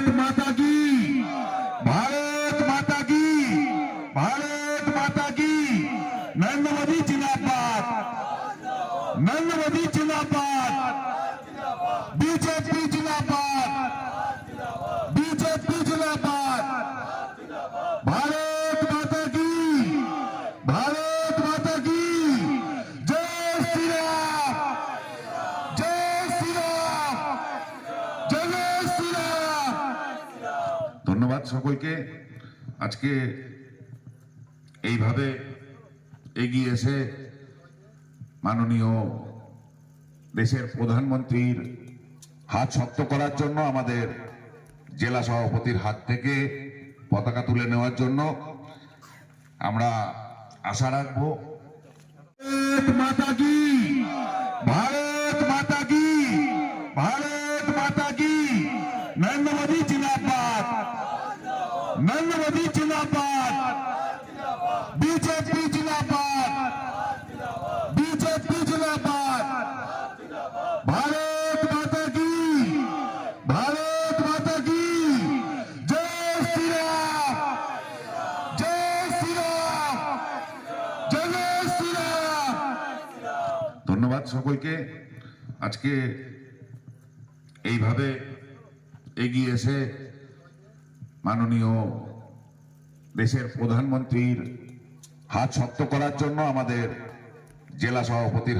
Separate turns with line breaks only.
ভারত মাতা কি ভারত মাতা কি ভারত মাতা কি নরেন্দ্র মোদী জিন্দাবাদ নরেন্দ্র মোদী জিন্দাবাদ বিজেপি জিন্দাবাদ বিজেপি জিন্দাবাদ ভারত মাতা কি ভারত মাতা কি জয় শ্রীরাম জয় শ্রীরাম জয় শ্রীরাম ধন্যবাদ সকলকে। আজকে এইভাবে এগিয়ে এসে মাননীয় দেশের প্রধানমন্ত্রীর হাত শক্ত করার জন্য আমাদের জেলা সভাপতির হাত থেকে পতাকা তুলে নেওয়ার জন্য আমরা আশা রাখব। মাতা কি? ভারত মাতা কি? ভারত মাতা কি নরেন্দ্র মোদী জিন্দাবাদ জিন্দাবাদ বিজেপি জিন্দাবাদ বিজেপি জিন্দাবাদ ভারত মাতা কি ভারত মাতা কি জয় শ্রীরাম জয় জয় শ্রীরাম ধন্যবাদ সকলকে। আজকে এইভাবে এগিয়ে এসে মাননীয় দেশের প্রধানমন্ত্রীর হাত শক্ত করার জন্য আমাদের জেলা সভাপতির